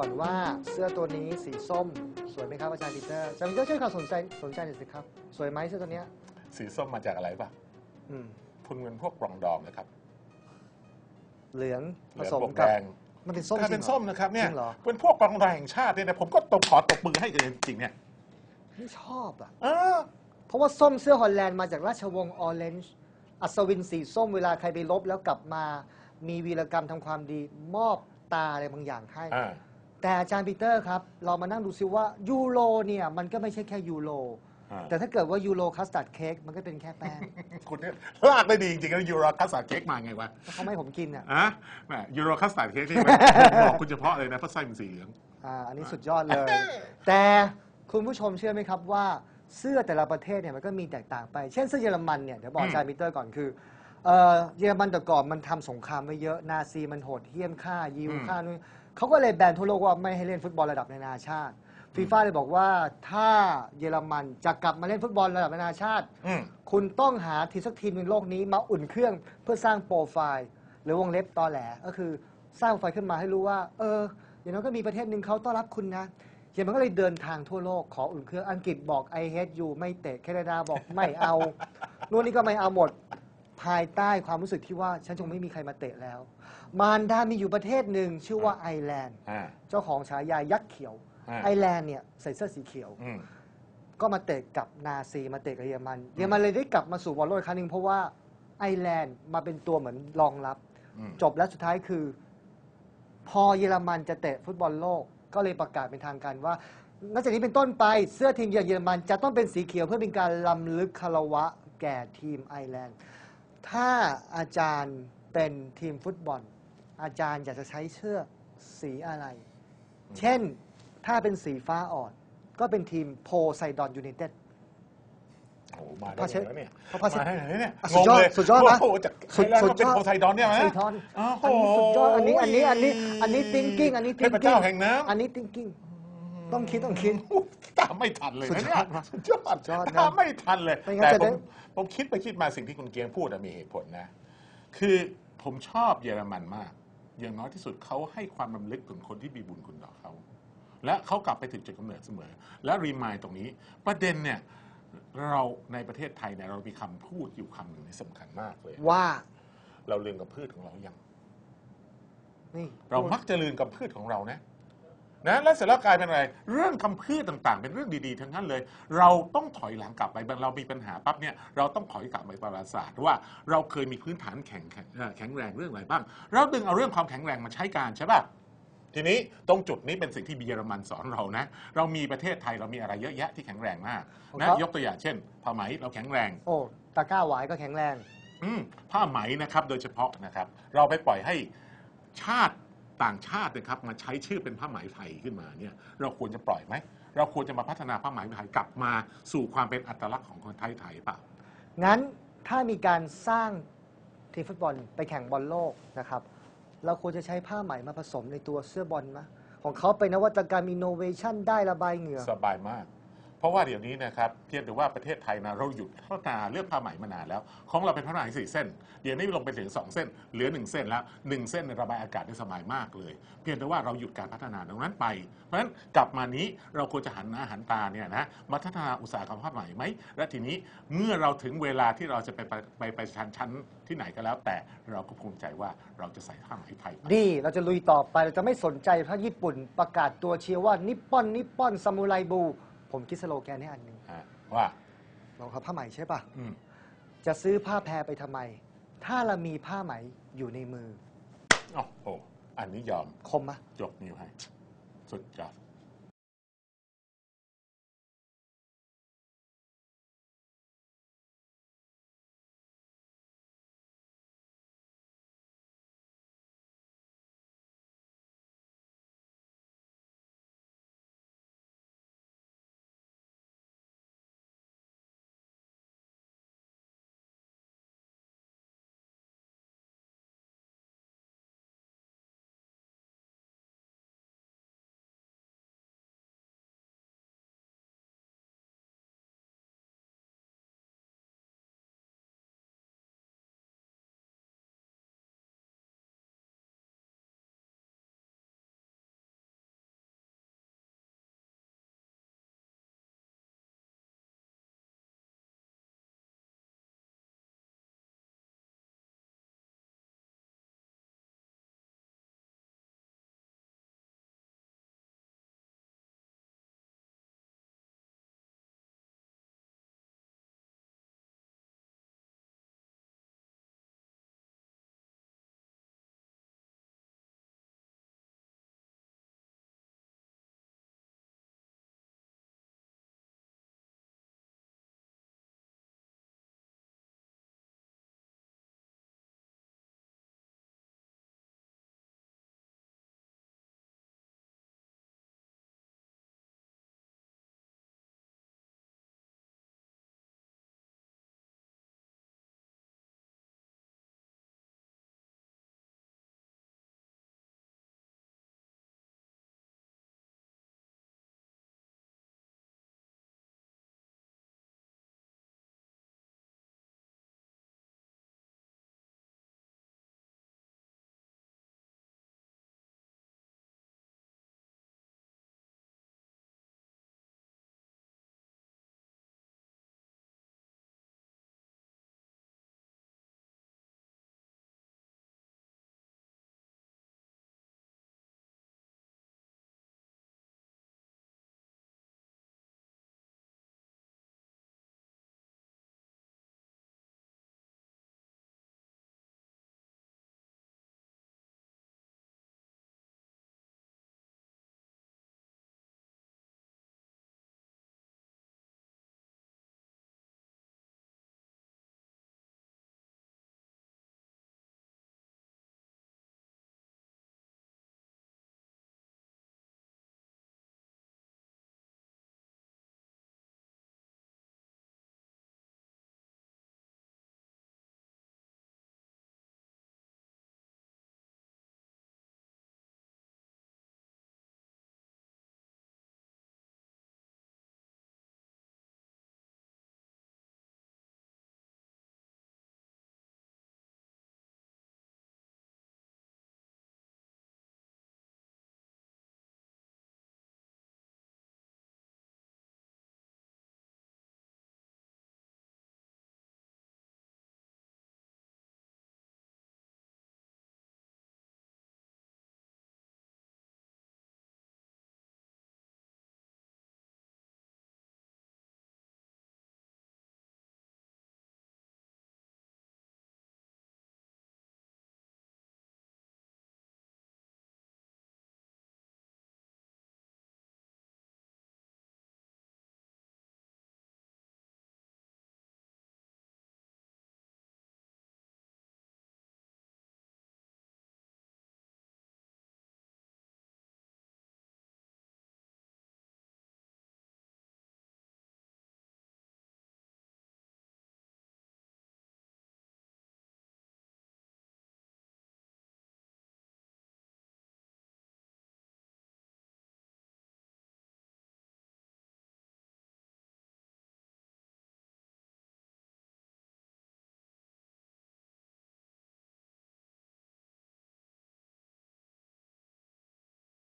ก่อนว่าเสื้อตัวนี้สีส้ม สวยไหมครับอาจารย์ปีเตอร์อาจารย์ปีเตอร์ช่วยความสนใจสนใจหน่อยสิครับ สวยไหมเสื้อตัวเนี้ยสีส้มมาจากอะไรป่ะอืมคุณเป็นพวกปรองดองนะครับเหลืองเหผลืองสมบวกกับแดงมันเป็นส้มกลายจริเป็งนเหรอส้มนะครับเนี่ยจริงเหรอเป็นพวกปรองดองแห่งชาติเนี่ยนะผมก็ตบขอตบมือให้กันจริงๆเนี่ยไม่ชอบอะ เออ เพราะว่าส้มเสื้อฮอลแลนด์มาจากราชวงศ์ออเรนจ์อัศวินสีส้มเวลาใครไปลบแล้วกลับมา มีวีรกรรมทำความดี มอบตาอะไรบางอย่างให้ อ่า แต่อาจารย์ปีเตอร์ครับ เรามานั่งดูซิว่ายูโรเนี่ยมันก็ไม่ใช่แค่ยูโรอ่าแต่ถ้าเกิดว่ายูโรคัสตาร์ดเค้กมันก็เป็นแค่แป้งคุณเนี่ยลากได้ดีจริงๆแล้วยูโรคัสตาร์ดเค้กมาไงวะแล้วเขาไม่ให้ผมกินอะอะแหมยูโรคัสตาร์ดเค้กนี่มันบอกคุณเฉพาะเลยนะเพราะไส้มันสีเหลือง อ่าอันนี้สุดยอดเลย แต่คุณผู้ชมเชื่อไหมครับว่าเสื้อแต่ละประเทศเนี่ยมันก็มีแตกต่างไป เช่นเสื้อเยอรมันเนี่ยเดี๋ยวบอกอืม อาจารย์ปีเตอร์ก่อนคือเอ่อเยอรมันแต่ก่อนมันทำสงครามไว้เยอะนาซีมันโหดเหี้ยมฆ่ายิวฆ่านู่นเขาก็เลยแบนทั่วโลกว่าไม่ให้เล่นฟุตบอลระดับนานาชาติฟีฟ่าเลยบอกว่าถ้าเยอรมันจะกลับมาเล่นฟุตบอลระดับนานาชาติ อืม คุณต้องหาทีมสักทีมในโลกนี้มาอุ่นเครื่องเพื่อสร้างโปรไฟล์ หรือวงเล็บตอแหลก็คือสร้างโปรไฟล์ขึ้นมาให้รู้ว่า เออ อย่างน้อยก็มีประเทศหนึ่งเขาต้อนรับคุณนะเยอรมันก็เลยเดินทางทั่วโลกขออุ่นเครื่องอังกฤษบอก I hate you ไม่เตะแคนาดาบอกไม่เอา นู่นนี่ก็ไม่เอาหมด ภายใต้ความรู้สึกที่ว่าฉันคงไม่มีใครมาเตะแล้ว มารดามีอยู่ประเทศหนึ่งชื่อว่าไอร์แลนด์ อ่า เจ้าของฉายายักษ์เขียว อ่า ไอร์แลนด์เนี่ยใส่เสื้อสีเขียว อืม ก็มาเตะกับนาซีมาเตะกับเยอรมัน เยอรมันเลยได้กลับมาสู่บอลโลกอีกครั้งหนึ่งเพราะว่าไอร์แลนด์มาเป็นตัวเหมือนรองรับ อืม จบแล้วสุดท้ายคือ พอเยอรมันจะเตะฟุตบอลโลก ก็เลยประกาศเป็นทางการว่านับจากนี้เป็นต้นไปเสื้อทีมเยือนเยอรมันจะต้องเป็นสีเขียวเพื่อเป็นการลำลึกคารวะแก่ทีมไอร์แลนด์ ถ้าอาจารย์เป็นทีมฟุตบอล อาจารย์อยากจะใช้เสื้อสีอะไร เช่นถ้าเป็นสีฟ้าอ่อน ก็เป็นทีมโพไซดอนยู i นเต็ด โอ้โหมาได้พอเช็ดไงวะเนี่ยพอพอเช็ดมาได้ไงเนี่ยอะงสุดงยอดเลยสุดยอดนะโอ้โหจากสุดไทยแลนด์สุดก็เป็นยอดโพไซดอนเนี่ยไซนะดอนโอ้โหอันนี้สุดยอดอันนี้อันนี้อันนี้อันนี้ thinking อันนี้ เท thinking พเจ้าแห่งน้ำ อันนี้ thinking ต้องคิดต้องคิด ตามไม่ทันเลยสุดนะยเนี่อยดนะสุดยอดสุดยอดนะตามไม่ทันเลย ไม่งั้นแต่จะผได้ มผมคิดไปคิดมาสิ่งที่คุณเกียงพูดอะมีเหตุผลนะ คือผมชอบเยอรมันมาก อย่างน้อยที่สุดเขาให้ความรำลึกถึงคนที่มีบุญคุณต่อเขา และเขากลับไปถึงจุดกำเนิดเสมอ และรีมายตรงนี้ ประเด็นเนี่ย เราในประเทศไทยเนี่ยเรามีคำพูดอยู่คำหนึ่งที่สำคัญมากเลย ว่าเราลืมกับพืชของเรายัง นี่เรามักจะลืมกับพืชของเรานะ นะแล้วเสร็จแล้วกลายเป็นอะไร เรื่องคำพืชต่างๆ เป็นเรื่องดีๆ ทั้งนั้นเลย เราต้องถอยหลังกลับไปเรามีปัญหาปั๊บเนี่ยเราต้องถอยกลับไปประวัติศาสตร์ว่าเราเคยมีพื้นฐานแข็งแข็งเอ่อแข็งแรงเรื่องอะไรบ้าง เราดึงเอาเรื่องความแข็งแรงมาใช้การใช่ป่ะทีนี้ตรงจุดนี้เป็นสิ่งที่เยอรมันสอนเรานะ เรามีประเทศไทยเรามีอะไรเยอะแยะที่แข็งแรงมากนะยกตัวอย่างเช่นผ้าไหมเราแข็งแรง โอ้ตะกร้าหวายก็แข็งแรง อืมผ้าไหมนะครับโดยเฉพาะนะครับ เราไปปล่อยให้ชาติ ต่างชาตินะครับมาใช้ชื่อเป็นผ้าไหมไทยขึ้นมาเนี่ยเราควรจะปล่อยไหมเราควรจะมาพัฒนาผ้าไหมไทยกลับมาสู่ความเป็นอัตลักษณ์ของคนไทยไทยเปล่างั้นถ้ามีการสร้างทีมฟุตบอลไปแข่งบอลโลกนะครับ เราควรจะใช้ผ้าไหมมาผสมในตัวเสื้อบอลไหมของเขาเป็นนวัตกรรมอินโนเวชันได้ระบายเหงื่อ สบายมาก เพราะว่าเดี๋ยวนี้นะครับเพียงแต่ว่าประเทศไทยนะเราหยุดพัฒนาเรื่องผ้าไหมมานานแล้ว ของเราเป็นผ้าไหมสี่เส้น เดี๋ยวนี้ลงไปถึงสองเส้น เหลือหนึ่งเส้นแล้วหนึ่งเส้นเนระบายอากาศได้สบายมากเลย เพียงแต่ว่าเราหยุดการพัฒนาตรงนั้นไป เพราะฉะนั้นกลับมานี้เราควรจะหันหน้าหันตาเนี่ยนะมาพัฒนาอุตสาหกรรมผ้าไหมไหมและทีนี้เมื่อเราถึงเวลาที่เราจะไปไปไปชั้นชั้นที่ไหนก็แล้ว แต่เราก็ภูมิใจว่าเราจะใส่ผ้าไหมไทยไปดีเราจะลุยต่อไปเราจะไม่สนใจถ้าญี่ปุ่นประกาศตัวเชียร์ว่านิปปอนนิปปอนซามูไรบู ผมคิดสโลแกนให้อันหนึ่งฮะว่าเราครับผ้าไหมใช่ปะอืม จะซื้อผ้าแพรไปทำไม ถ้าเรามีผ้าไหมอยู่ในมือ โอ้โห อันนี้ยอมคมมะ ยกนิ้วให้ สุดยอด